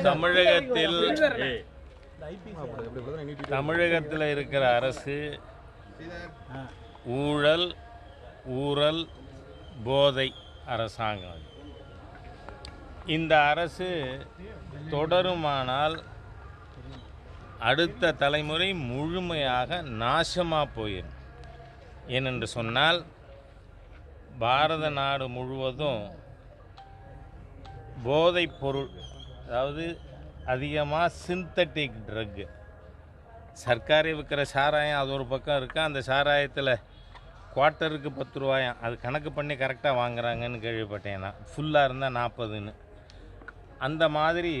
தமிழகத்தில் தமிழகத்தில் இருக்கிற அரசு ஊழல் ஊழல் போதை அரசாங்கம். இந்த அரசு தொடருமானால் அடுத்த தலைமுறை முழுமையாக நாசமாக போயிடும் ஏனென்று சொன்னால் பாரத நாடு முழுவதும் போதைப் பொருள் அதாவது அதிகமாக சிந்தட்டிக் ட்ரக்கு சர்க்காரி விற்கிற சாராயம் அது ஒரு பக்கம் இருக்குது அந்த சாராயத்தில் குவார்ட்டருக்கு பத்து ரூபாயாம். அது கணக்கு பண்ணி கரெக்டாக வாங்குறாங்கன்னு கேள்விப்பட்டேன். நான் ஃபுல்லாக இருந்தால் நாற்பதுன்னு அந்த மாதிரி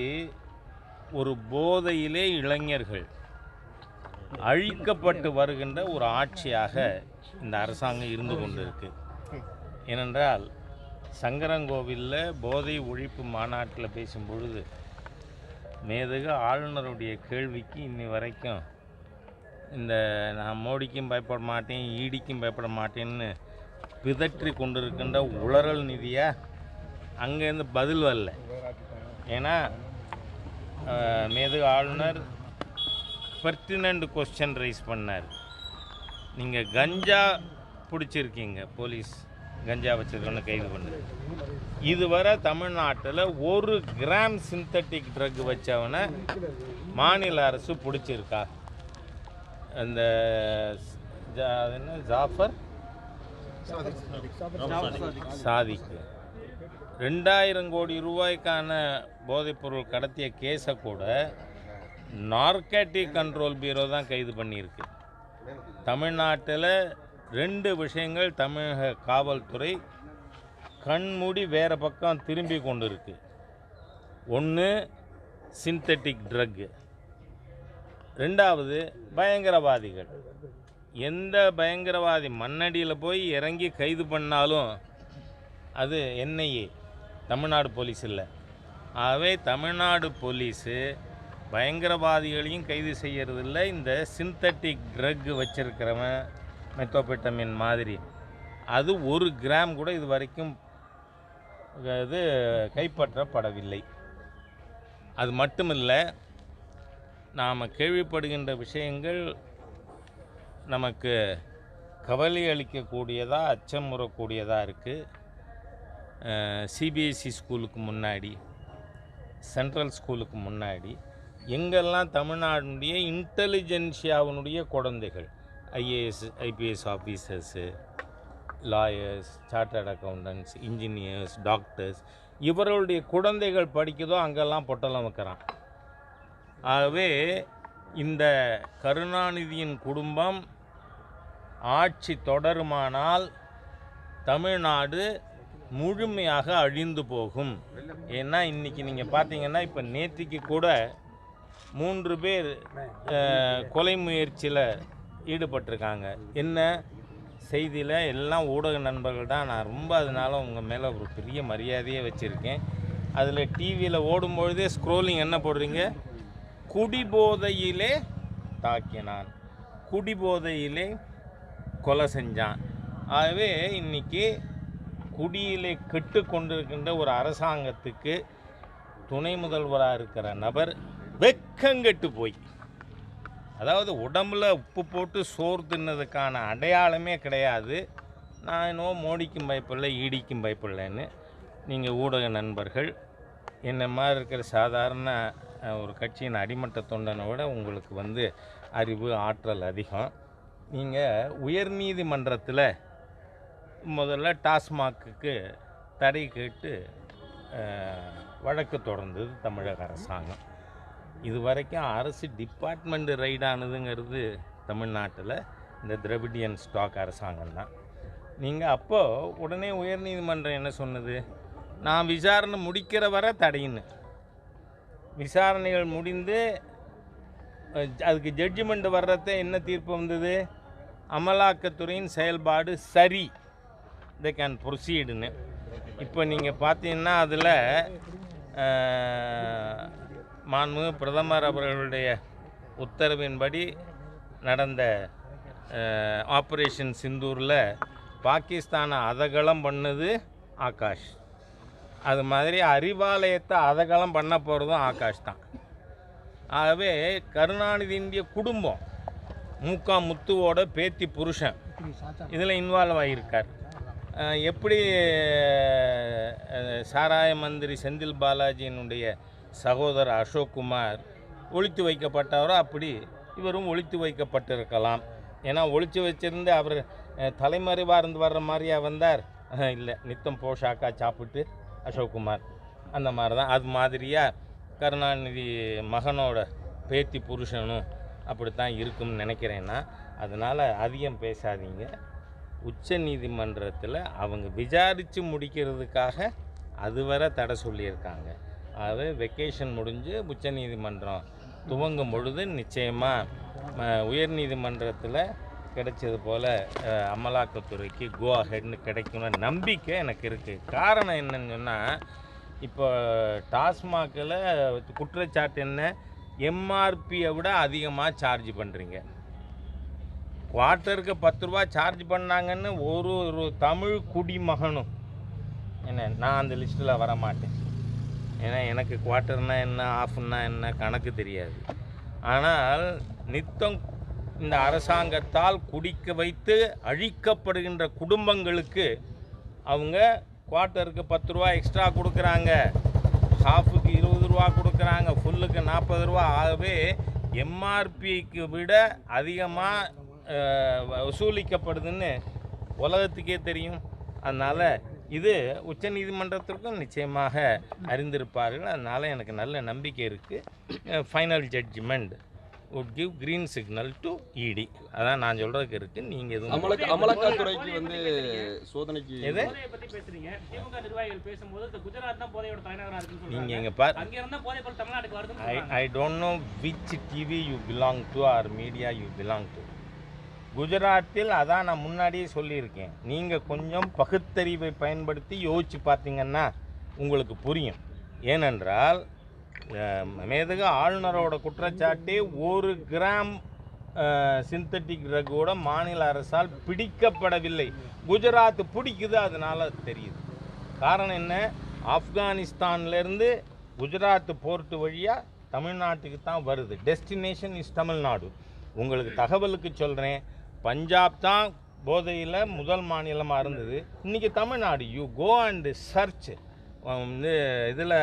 ஒரு போதையிலே இளைஞர்கள் அழிக்கப்பட்டு வருகின்ற ஒரு ஆட்சியாக இந்த அரசாங்கம் இருந்து கொண்டிருக்கு. ஏனென்றால் சங்கரங்கோவிலில் போதை ஒழிப்பு மாநாட்டில் பேசும் பொழுது மேதகு ஆளுநருடைய கேள்விக்கு இன்னி வரைக்கும் இந்த நான் மோடிக்கும் பயப்பட மாட்டேன் ஈடிக்கும் பயப்பட மாட்டேன்னு பிதற்றி கொண்டிருக்கின்ற உளறல் நிதியாக அங்கேருந்து பதில் வரல. ஏன்னா மேது ஆளுநர் பெர்டினண்ட் கொஸ்டின் ரைஸ் பண்ணார். நீங்கள் கஞ்சா பிடிச்சிருக்கீங்க போலீஸ். கஞ்சா வச்சுருக்கோன்னு கைது பண்ணுது இதுவரை தமிழ்நாட்டில் ஒரு கிராம் சிந்தட்டிக் ட்ரக் வச்சவனை மாநில அரசு பிடிச்சிருக்கா? அந்த ஜா- என்ன ஜாஃபர்? சாதிக்கு ரெண்டாயிரம் கோடி ரூபாய்க்கான போதைப்பொருள் கடத்திய கேஸை கூட நார்கேட்டிக் கண்ட்ரோல் பியூரோ தான் கைது பண்ணியிருக்கு. தமிழ்நாட்டில் ரெண்டு விஷயங்கள் தமிழக காவல்துறை கண்மூடி வேறு பக்கம் திரும்பி கொண்டு இருக்கு ஒன்று சிந்தட்டிக் ட்ரக்கு ரெண்டாவது பயங்கரவாதிகள். எந்த பயங்கரவாதி மண்ணடியில் போய் இறங்கி கைது பண்ணாலும் அது என்ஐஏ தமிழ்நாடு போலீஸ் இல்லை. ஆகவே தமிழ்நாடு போலீஸு பயங்கரவாதிகளையும் கைது செய்கிறதில்ல இந்த சிந்தட்டிக் ட்ரக் வச்சுருக்கிறவன் மெத்தோபெட்டமின் மாதிரி. அது ஒரு கிராம் கூட இது வரைக்கும் இது கைப்பற்றப்படவில்லை. அது மட்டுமில்லை நாம் கேள்விப்படுகின்ற விஷயங்கள் நமக்கு கவலை அளிக்கக்கூடியதாக அச்சமுறக்கூடியதாக இருக்குது சிபிஎஸ்சி ஸ்கூலுக்கு முன்னாடி சென்ட்ரல் ஸ்கூலுக்கு முன்னாடி எங்கெல்லாம் தமிழ்நாடுடைய இன்டெலிஜென்சியாவினுடைய குழந்தைகள் IAS IPS officers lawyers chartered accountants engineers doctors இவர்களுடைய குழந்தைகள் படிக்குதோ அங்கெல்லாம் பொட்டலம் வைக்கிறான். ஆகவே இந்த கருணாநிதியின் குடும்பம் ஆட்சி தொடருமானால் தமிழ்நாடு முழுமையாக அழிந்து போகும். ஏன்னா இன்றைக்கி நீங்கள் பார்த்தீங்கன்னா இப்போ நேற்றுக்கு கூட மூன்று பேர் கொலை முயற்சியில் ஈடுபட்டிருக்காங்க. என்ன செய்தியில்? எல்லாம் ஊடக நண்பர்கள் தான். நான் ரொம்ப அதனால உங்கள் மேலே ஒரு பெரிய மரியாதையே வச்சுருக்கேன். அதில் டிவியில் ஓடும்பொழுதே ஸ்க்ரோலிங் என்ன போடுறீங்க? குடிபோதையிலே தாக்கினான். குடிபோதையிலே கொலை செஞ்சான். ஆகவே இன்றைக்கி குடியிலே கெட்டு கொண்டிருக்கின்ற ஒரு அரசாங்கத்துக்கு துணை முதல்வராக இருக்கிற நபர் வெக்கங்கெட்டு போய். அதாவது உடம்புல உப்பு போட்டு சோறு தின்னதுக்கான அடையாளமே கிடையாது. நான் இன்னும் மோடிக்கும் பயப்பில்லை ஈடிக்கும் பயப்பில்லைன்னு நீங்கள் ஊடக நண்பர்கள் என்ன மாதிரி இருக்கிற சாதாரண ஒரு கட்சியின் அடிமட்ட தொண்டனை விட உங்களுக்கு வந்து அறிவு ஆற்றல் அதிகம். நீங்கள் உயர்நீதிமன்றத்தில் முதல்ல டாஸ்மாக்குக்கு தடை கேட்டு வழக்கு தொடர்ந்தது தமிழக அரசாங்கம். இது வரைக்கும் அரசு டிபார்ட்மெண்ட் ரைடானதுங்கிறது தமிழ்நாட்டில் இந்த திரவிடியன் ஸ்டாக் அரசாங்கம் தான். நீங்கள் அப்போது உடனே உயர்நீதிமன்றம் என்ன சொன்னது? நான் விசாரணை முடிக்கிற வரை தடையின்னு விசாரணைகள் முடிந்து அதுக்கு ஜட்ஜ்மெண்ட் வர்றத என்ன தீர்ப்பு வந்தது? அமலாக்கத்துறையின் செயல்பாடு சரி. தே கேன் ப்ரொசீடுன்னு இப்போ நீங்கள் பார்த்தீங்கன்னா அதில் மாண்பு பிரதமர் அவர்களுடைய உத்தரவின்படி நடந்த ஆப்ரேஷன் சிந்தூரில் பாகிஸ்தானை அதகலம் பண்ணது ஆகாஷ். அது மாதிரி அறிவாலயத்தை அதகலம் பண்ண போகிறதும் ஆகாஷ் தான். ஆகவே கருணாநிதியினுடைய குடும்பம் மூக்கா முத்துவோட பேத்தி புருஷன் இதில் இன்வால்வ் ஆகியிருக்கார். எப்படி சாராய மந்திரி செந்தில் பாலாஜியினுடைய சகோதரர் அசோக்குமார் ஒழித்து வைக்கப்பட்டவரோ? அப்படி. இவரும் ஒழித்து வைக்கப்பட்டிருக்கலாம். ஏன்னா ஒழித்து வச்சிருந்து அவர் அஹ், இருந்து வர்ற மாதிரியா வந்தார். இல்லை. நித்தம் போஷாக்கா சாப்பிட்டு அசோக்குமார் அந்த மாதிரி தான் அது மாதிரியாக கருணாநிதி மகனோட பேத்தி புருஷனும் அப்படித்தான் இருக்கும்னு நினைக்கிறேன்னா அதனால் அதிகம் பேசாதீங்க. உச்ச நீதிமன்றத்தில் அவங்க விசாரித்து முடிக்கிறதுக்காக அதுவரை தடை சொல்லியிருக்காங்க. அது வெக்கேஷன் முடிஞ்சு உச்ச நீதிமன்றம் துவங்கும் பொழுது நிச்சயமாக உயர்நீதிமன்றத்தில் கிடைச்சது போல் அமலாக்கத்துறைக்கு கோ ஹெட்னு கிடைக்கும்னு நம்பிக்கை எனக்கு இருக்குது காரணம் என்னன்னு சொன்னால் இப்போ டாஸ்மாகில் குற்றச்சாட்டு என்ன? எம்ஆர்பியை விட அதிகமாக சார்ஜ் பண்ணுறீங்க குவார்ட்டருக்கு பத்து ரூபா சார்ஜ் பண்ணாங்கன்னு ஒரு ஒரு தமிழ் குடிமகனும். என்ன நான் அந்த லிஸ்ட்டில் வர மாட்டேன் ஏன்னா எனக்கு குவார்ட்டர்னா என்ன ஆஃப்னா என்ன கணக்கு தெரியாது. ஆனால் நித்தம் இந்த அரசாங்கத்தால் குடிக்க வைத்து அழிக்கப்படுகின்ற குடும்பங்களுக்கு அவங்க குவார்ட்டருக்கு பத்து ரூபா எக்ஸ்ட்ரா கொடுக்குறாங்க. ஹாஃபுக்கு இருபது ரூபா கொடுக்குறாங்க. ஃபுல்லுக்கு நாற்பது ரூபா. ஆகவே எம்ஆர்பிக்கு விட அதிகமாக வசூலிக்கப்படுதுன்னு உலகத்துக்கே தெரியும். அதனால் இது உச்சநீதிமன்றத்திற்கும் நிச்சயமாக அறிந்திருப்பார்கள். அதனால் எனக்கு நல்ல நம்பிக்கை இருக்குது final judgement would give green signal to இடி அதான் நான் சொல்கிறதுக்கு இருக்குது நீங்கள் எதுவும் அமலக்க அமலாக்கத்துறைக்கு வந்து சோதனைக்கு எது? பேசுறீங்க. திமுக நிர்வாகிகள் பேசும்போது இந்த குஜராத் தான் போதையோட தலைநகரா இருக்குன்னு நீங்கள் சொல்றாங்க இங்கே பார் அங்க இருந்தா போதை பொருள் தமிழ்நாட்டுக்கு I, சொல்றாங்க. I don't know which TV you belong to or media you belong to. குஜராத்தில் அதான் நான் முன்னாடியே சொல்லியிருக்கேன். நீங்கள் கொஞ்சம் பகுத்தறிவை பயன்படுத்தி யோசித்து பார்த்தீங்கன்னா உங்களுக்கு புரியும். ஏனென்றால் அஹ், மேதகு ஆளுநரோட குற்றச்சாட்டே ஒரு கிராம் சிந்தட்டிக் ரகோட மாநில அரசால் பிடிக்கப்படவில்லை. குஜராத் பிடிக்குது அதனால் தெரியுது. காரணம் என்ன? ஆப்கானிஸ்தான்லேருந்து குஜராத் போர்ட்டு வழியாக தமிழ்நாட்டுக்கு தான் வருது. டெஸ்டினேஷன் இஸ் தமிழ்நாடு உங்களுக்கு தகவலுக்கு சொல்கிறேன் பஞ்சாப் தான் போதையில் முதல் மாநிலமாக இருந்தது. இன்றைக்கி Tamil Nadu you go and search வந்து இதில்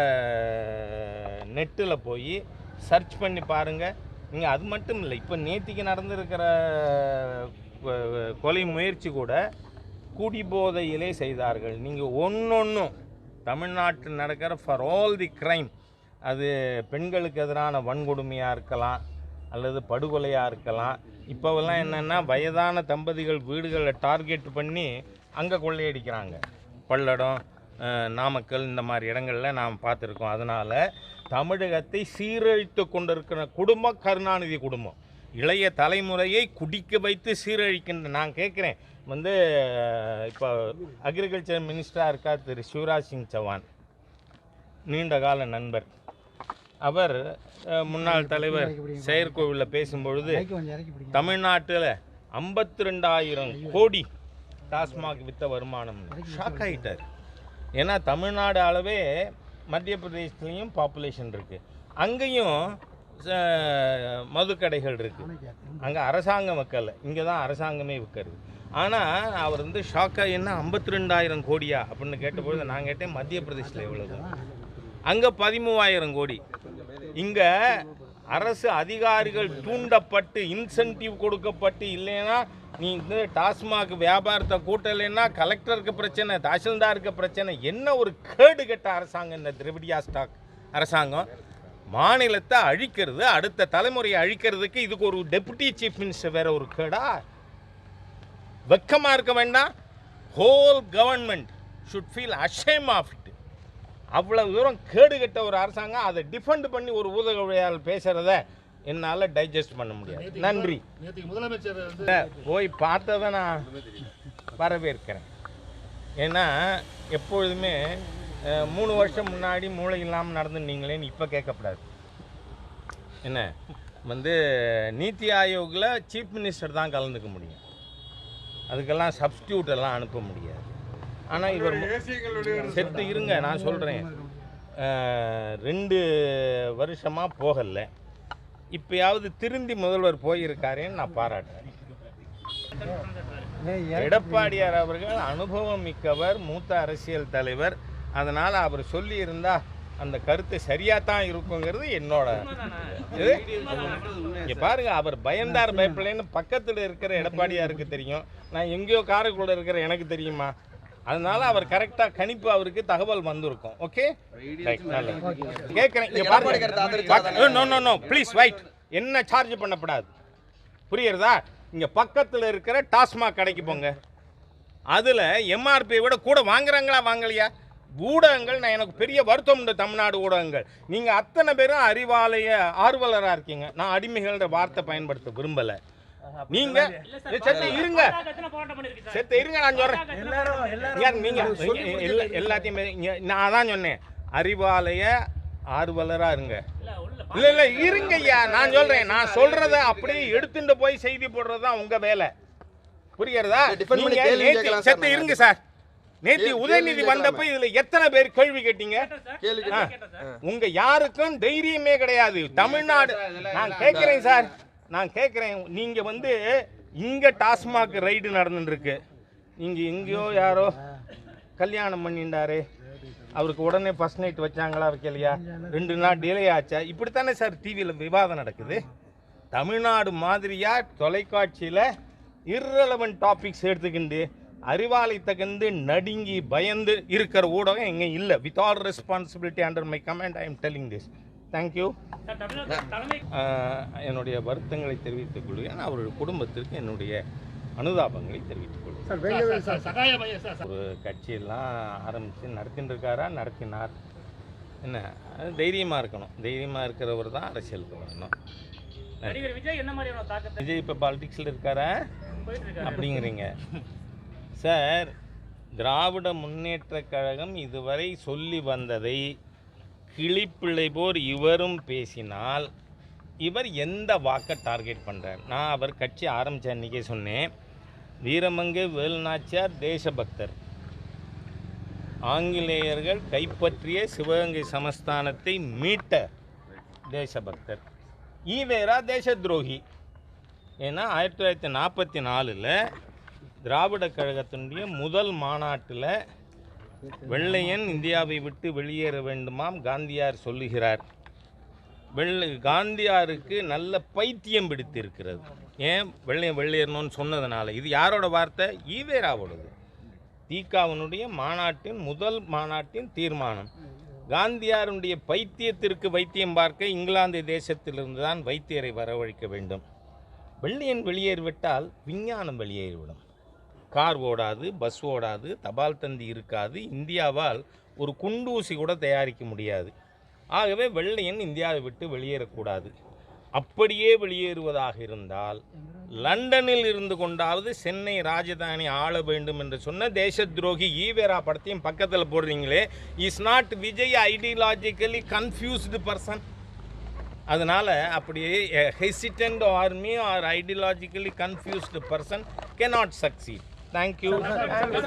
நெட்டில் போய் சர்ச் பண்ணி பாருங்கள் நீங்கள் அது மட்டும் இல்லை இப்போ நேத்திக்கு நடந்திருக்கிற கொலை முயற்சி கூட குடிபோதையிலே செய்தார்கள். நீங்கள் ஒன்றொன்றும் தமிழ்நாட்டில் நடக்கிற ஃபார் ஆல் தி க்ரைம் அது பெண்களுக்கு எதிரான வன்கொடுமையாக இருக்கலாம் அல்லது படுகொலையாக இருக்கலாம். இப்போவெல்லாம் என்னென்னா வயதான தம்பதிகள் வீடுகளை டார்கெட் பண்ணி அங்கே கொள்ளையடிக்கிறாங்க. பல்லடம் நாமக்கல் இந்த மாதிரி இடங்களில் நாம் பார்த்துருக்கோம். அதனால் தமிழகத்தை சீரழித்து கொண்டிருக்கிற குடும்பம் கருணாநிதி குடும்பம். இளைய தலைமுறையை குடிக்க வைத்து சீரழிக்கின்ற நான் கேட்குறேன். வந்து இப்போ அக்ரிகல்ச்சர் மினிஸ்டராக இருக்கா திரு சிவராஜ் சிங் சவான். நீண்ட கால நண்பர். அவர் முன்னாள் தலைவர் செயற்கோவிலில் பேசும்பொழுது தமிழ்நாட்டில் ஐம்பத்தி ரெண்டாயிரம் கோடி டாஸ்மாக் வித்த வருமானம். ஷாக் ஆகிட்டார் ஏன்னா தமிழ்நாடு அளவே மத்திய பிரதேசத்துலேயும் பாப்புலேஷன் இருக்குது அங்கேயும் அஹ், மதுக்கடைகள் இருக்குது அங்கே அரசாங்கம் வைக்கல இங்கே தான் அரசாங்கமே விற்கிறது. ஆனால் அவர் வந்து ஷாக்காக என்ன ஐம்பத்தி ரெண்டாயிரம் கோடியா? அப்படின்னு கேட்டபொழுது நான் கேட்டேன் மத்திய பிரதேசத்தில் எவ்வளவு? அங்கே பதிமூவாயிரம் கோடி. இங்கே அரசு அதிகாரிகள் தூண்டப்பட்டு இன்சென்டிவ் கொடுக்கப்பட்டு இல்லைன்னா நீ இந்த டாஸ்மாக் வியாபாரத்தை கூட்டலைன்னா கலெக்டருக்கு பிரச்சனை தாசில்தாருக்கு பிரச்சனை என்ன ஒரு கேடு கெட்ட அரசாங்கம் இந்த திரவிடியா ஸ்டாக் அரசாங்கம்? மாநிலத்தை அழிக்கிறது அடுத்த தலைமுறையை அழிக்கிறதுக்கு இதுக்கு ஒரு டெபுட்டி சீஃப் மினிஸ்டர் வேற ஒரு கேடா? வெக்கமாக இருக்க வேண்டாம். Whole government should feel ashamed of அவ்வளவு தூரம் கேடு கெட்ட ஒரு அரசாங்கம் அதை டிஃபெண்ட் பண்ணி ஒரு ஊடகவியாளர் பேசுகிறத என்னால் டைஜஸ்ட் பண்ண முடியாது. நன்றி. முதலமைச்சர் போய் பார்த்ததை நான் வரவேற்கிறேன். ஏன்னா எப்பொழுதுமே மூணு வருஷம் முன்னாடி மூளை இல்லாமல் நடந்துனீங்களேன்னு இப்போ கேட்கக்கூடாது என்ன? வந்து நீத்தி ஆயோக்கில் சீஃப் மினிஸ்டர் தான் கலந்துக்க முடியும். அதுக்கெல்லாம் சப்ஸ்டியூட் எல்லாம் அனுப்ப முடியாது. ஆனால் இவர் செத்து இருங்க நான் சொல்கிறேன் ரெண்டு வருஷமாக போகல. இப்பயாவது திருந்தி முதல்வர் போயிருக்காரேன்னு நான் பாராட்டுறேன். எடப்பாடியார் அவர்கள் அனுபவம் மிக்கவர் மூத்த அரசியல் தலைவர். அதனால் அவர் சொல்லியிருந்தா அந்த கருத்து சரியாக தான் இருக்குங்கிறது என்னோட இது. இங்க பாருங்க அவர் பயந்தார் பயப்படலைன்னு பக்கத்தில் இருக்கிற எடப்பாடியாருக்கு தெரியும். நான் எங்கேயோ காரைக்குள்ள இருக்கிற எனக்கு தெரியுமா? அதனால அவர் கரெக்டாக கணிப்பு அவருக்கு தகவல் வந்திருக்கும். ஓகே கேட்குறேன் no no no please wait என்ன சார்ஜ் பண்ணப்படாது? புரியுறதா இங்க பக்கத்துல இருக்கிற டாஸ்மாக் கடைக்கு போங்க. அதுல எம்ஆர்பி விட கூட வாங்குறாங்களா வாங்கலையா? ஊடகங்கள் நான் எனக்கு பெரிய வருத்தம் உண்டு தமிழ்நாடு ஊடகங்கள். நீங்க அத்தனை பேரும் அறிவாலய ஆர்வலரா இருக்கீங்க. நான் அடிமைகள்ன்ற வார்த்தை பயன்படுத்த விரும்பல. நீங்க செத்த இருங்க. செத்த இருங்க நான் சொல்றேன். நீங்க எல்லாத்தையுமே நான் அதான் சொன்னேன். அறிவாலய ஆர்வலரா இருங்க. இல்ல இல்ல இருங்க ஐயா நான் சொல்றேன். நான் சொல்றத அப்படியே எடுத்துட்டு போய் செய்தி போடுறது தான் உங்க வேலை. பண்ணி நீங்க செத்த. இருங்க சார். நேத்து உதயநிதி. வந்தப்ப இதுல எத்தனை பேர் கேள்வி கேட்டீங்க? சார். கேள்வி ஆ. கேட்டேன் சார். உங்க யாருக்கும் தைரியமே கிடையாது. தமிழ்நாடு நான் கேட்கிறேன் சார். நான் கேட்குறேன் நீங்கள் வந்து இங்கே டாஸ்மாக் ரைடு நடந்துட்டுருக்கு. நீங்கள் எங்கேயோ யாரோ கல்யாணம் பண்ணிட்டாரு. அவருக்கு உடனே ஃபஸ்ட் நைட் வச்சாங்களா வைக்கலையா? ரெண்டு நாள் டிலே ஆச்சா? இப்படி தானே சார் டிவியில் விவாதம் நடக்குது. தமிழ்நாடு மாதிரியாக தொலைக்காட்சியில் irrelevant டாபிக்ஸ் எடுத்துக்கிண்டு அறிவாலை தகுந்து நடுங்கி பயந்து இருக்கிற ஊடகம் எங்கே இல்லை. With all responsibility under my command I am telling this thank you sir தமிழக தலைமை என்னுடைய வருத்தங்களை தெரிவித்துக் கொள்கிறேன். அவருடைய குடும்பத்திற்கு என்னுடைய அனுதாபங்களை தெரிவித்துக் கொள்கிறேன். சகாய மையம் சார் ஒரு கட்சியெல்லாம் ஆரம்பித்து நடத்தின்னு இருக்காரா நடத்தினார் என்ன? அது தைரியமாக இருக்கணும். தைரியமாக இருக்கிறவர் தான் அரசியலுக்கு வரணும். விஜய் இப்போ பாலிடிக்ஸில் இருக்காரா? போயிட்டு இருக்காரு அப்படிங்கிறீங்க. சார் திராவிட முன்னேற்றக் கழகம் இதுவரை சொல்லி வந்ததை கிளிப்பிள்ளை போர் இவரும் பேசினால் இவர் எந்த வாக்கை டார்கெட் பண்ணுறார் நான் அவர் கட்சி ஆரம்பித்த அன்றைக்கே சொன்னேன். வீரமங்கை வேலுநாச்சியார் தேசபக்தர். ஆங்கிலேயர்கள் கைப்பற்றிய சிவகங்கை சமஸ்தானத்தை மீட்ட தேசபக்தர். ஈவேரா தேச துரோகி ஏன்னா ஆயிரத்தி தொள்ளாயிரத்தி நாற்பத்தி நாலில் திராவிட கழகத்தினுடைய முதல் மாநாட்டில் வெள்ளையன் இந்தியாவை விட்டு வெளியேற வேண்டுமாம் காந்தியார் சொல்லுகிறார். வெள்ளை காந்தியாருக்கு நல்ல பைத்தியம் பிடித்திருக்கிறது. ஏன்? வெள்ளையன் வெளியேறணும்னு சொன்னதுனால. இது யாரோட வார்த்தை? ஈவேராவோடது. தீகாவினுடைய மாநாட்டின் முதல் மாநாட்டின் தீர்மானம். காந்தியாருடைய பைத்தியத்திற்கு வைத்தியம் பார்க்க இங்கிலாந்து தேசத்திலிருந்து தான் வைத்தியரை வரவழைக்க வேண்டும். வெள்ளையன் வெளியேறிவிட்டால் விஞ்ஞானம் வெளியேறிவிடும். கார் ஓடாது பஸ் ஓடாது தபால் தந்தி இருக்காது இந்தியாவால் ஒரு குண்டூசி கூட தயாரிக்க முடியாது. ஆகவே வெள்ளையன் இந்தியாவை விட்டு வெளியேறக்கூடாது. அப்படியே வெளியேறுவதாக இருந்தால் லண்டனில் இருந்து கொண்டாவது சென்னை ராஜதானி ஆள வேண்டும் என்று சொன்ன தேச துரோகி ஈவேரா படத்தையும் பக்கத்தில் போடுறீங்களே is not Vijay ideologically confused person அதனால் அப்படியே hesitant army are ideologically confused person cannot succeed thank you